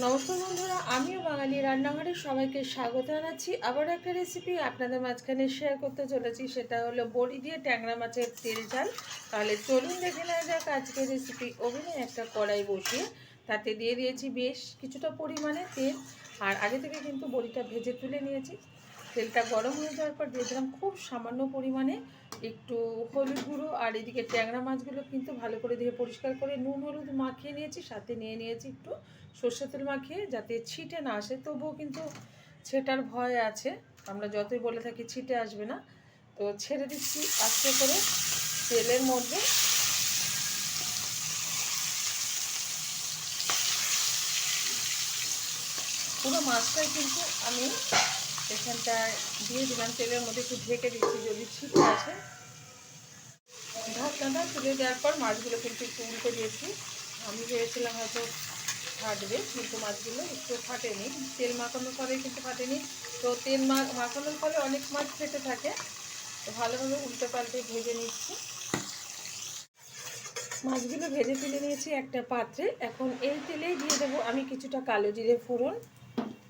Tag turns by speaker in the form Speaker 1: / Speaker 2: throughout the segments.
Speaker 1: নমস্কার বন্ধুরা, আমিও বাঙালি রান্নাঘরে সবাইকে স্বাগত জানাচ্ছি। আবার একটা রেসিপি আপনাদের মাঝখানে শেয়ার করতে চলেছি, সেটা হলো বড়ি দিয়ে ট্যাংরা মাছের তেল ঝাল। তাহলে চলুন দেখে নেওয়া যাক আজকের রেসিপি ওভেনে একটা কড়াই বসিয়ে তাতে দিয়ে দিয়েছি বেশ কিছুটা পরিমাণে তেল। আর আগে থেকে কিন্তু বড়িটা ভেজে তুলে নিয়েছি। তেলটা গরম হয়ে যাওয়ার পর দিয়ে দিলাম খুব সামান্য পরিমাণে একটু হলুদ গুঁড়ো আর এদিকে ট্যাংরা মাছগুলো কিন্তু ভালো করে দিয়ে পরিষ্কার করে নুন হলুদ মাখিয়ে নিয়েছি, সাথে নিয়ে নিয়েছি একটু সর্ষে তেল মাখিয়ে যাতে ছিটে না আসে। তবুও কিন্তু ছেটার ভয় আছে, আমরা যতই বলে থাকি ছিটে আসবে না। তো ছেড়ে দিচ্ছি আস্তে করে তেলের মধ্যে। পুরো মাছটাই কিন্তু আমি এখানটায় দিয়ে দিলাম, তেলের মধ্যে একটু ঢেকে দিচ্ছি, যদি ছিটে আসে ঢাকনাটা তুলে দেওয়ার পর মাছগুলো কিন্তু একটু উল্টে দিয়েছি। আমি ভেবেছিলাম হয়তো ফাটবে, কিন্তু মাছগুলো একটু ফাটেনি। তেল মাখানোর ফলে কিন্তু ফাটেনি। তো তেল মাখানোর ফলে অনেক মাছ ফেটে থাকে। তো ভালোভাবে উল্টে পাল্টে ভেজে নিচ্ছি। মাছগুলো ভেজে তুলে নিয়েছি একটা পাত্রে। এখন এই তেলেই দিয়ে দেবো আমি কিছুটা কালো জিরে ফোড়ন।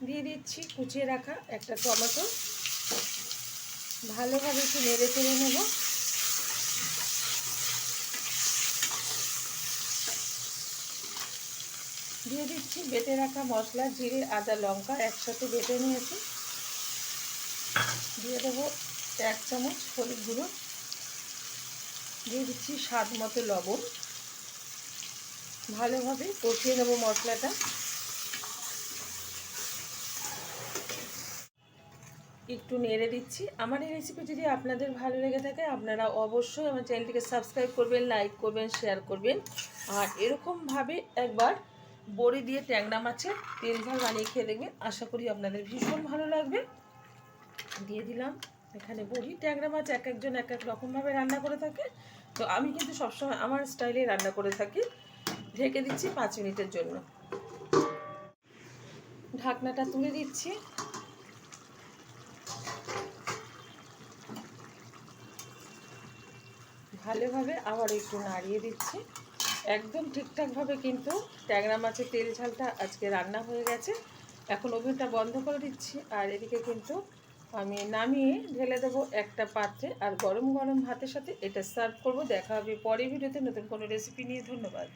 Speaker 1: দিয়ে দিচ্ছি, কুচিয়ে রাখা একটা টমেটো। ভালোভাবে একটু নেড়ে চেড়ে নেব। দিয়ে দিচ্ছি, বেটে রাখা মশলা, জিরে, আদা, লঙ্কা একসাথে বেটে নিয়েছি। দিয়ে দেবো এক চামচ হলুদ গুঁড়ো। দিয়ে দিচ্ছি স্বাদ মতো লবণ। ভালোভাবে কষিয়ে নেব মশলাটা। একটু নেড়ে দিচ্ছি। আমার এই রেসিপি যদি আপনাদের ভালো লেগে থাকে, আপনারা অবশ্যই আমার চ্যানেলটিকে সাবস্ক্রাইব করবেন লাইক করবেন শেয়ার করবেন। আর এরকমভাবে একবার বড়ি দিয়ে ট্যাংরা মাছের তেল ঝাল বানিয়ে খেয়ে দেখবেন। আশা করি আপনাদের ভীষণ ভালো লাগবে। দিয়ে দিলাম এখানে বড়ি, ট্যাংরা মাছ এক একজন এক এক রকমভাবে রান্না করে থাকে। তো আমি কিন্তু সবসময় আমার স্টাইলে রান্না করে থাকি। ঢেকে দিচ্ছি পাঁচ মিনিটের জন্য। ঢাকনাটা তুলে দিচ্ছি। ভালোভাবে আবার একটু নাড়িয়ে দিচ্ছি। একদম ঠিকঠাকভাবে কিন্তু ট্যাংরা মাছের তেল ঝালটা আজকে রান্না হয়ে গেছে। এখন ওভেনটা বন্ধ করে দিচ্ছি আর এদিকে কিন্তু আমি নামিয়ে ঢেলে দেবো একটা পাত্রে আর গরম গরম ভাতের সাথে এটা সার্ভ করব। দেখা হবে পরে ভিডিওতে। নতুন কোনো রেসিপি নিয়ে। ধন্যবাদ।